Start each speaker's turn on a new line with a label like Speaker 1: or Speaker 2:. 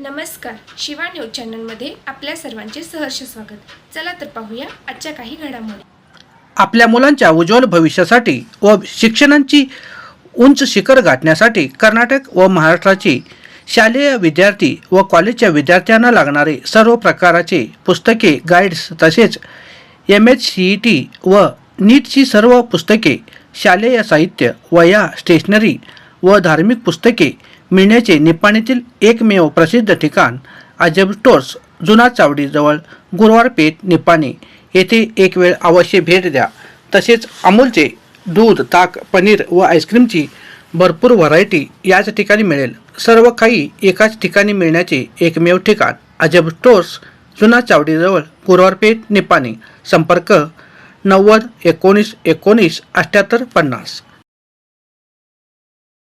Speaker 1: Shiva news चॅनलमध्ये आपल्या सर्वांचे सहर्ष स्वागत. चला तर पाहूया आजच्या काही घडामोडी.
Speaker 2: आपल्या मुलांच्या उज्ज्वल भविष्यासाठी व शिक्षणांची उंच शिखर गाठण्यासाठी कर्नाटक व महाराष्ट्राची शालेय विद्यार्थी व कॉलेजच्या विद्यार्थ्यांना लागणारे सर्व प्रकाराचे पुस्तके गाईड्स तसेच M H C E T व नीटची सर्व पुस्तके शालेय साहित्य वया स्टेशनरी व धार्मिक पुस्तके मिळण्याचे निपाणीतील एकमेव प्रसिद्ध ठिकाण अजब स्टोर्स जुना चावडीजवळ गुरुवार पेठ निपाणी. येथे एक वेळ अवश्य भेट द्या. तसेच अमूलचे दूध ताक पनीर व आईस्क्रीमची भरपूर व्हरायटी याच ठिकाणी मिळेल. सर्व काही एकाच ठिकाणी मिळण्याचे एकमेव ठिकाण अजब स्टोर्स जुना चावडीजवळ गुरुवार पेठ निपाणी. संपर्क नव्वद एकोणीस एकोणीस अठ्ठ्याहत्तर पन्नास.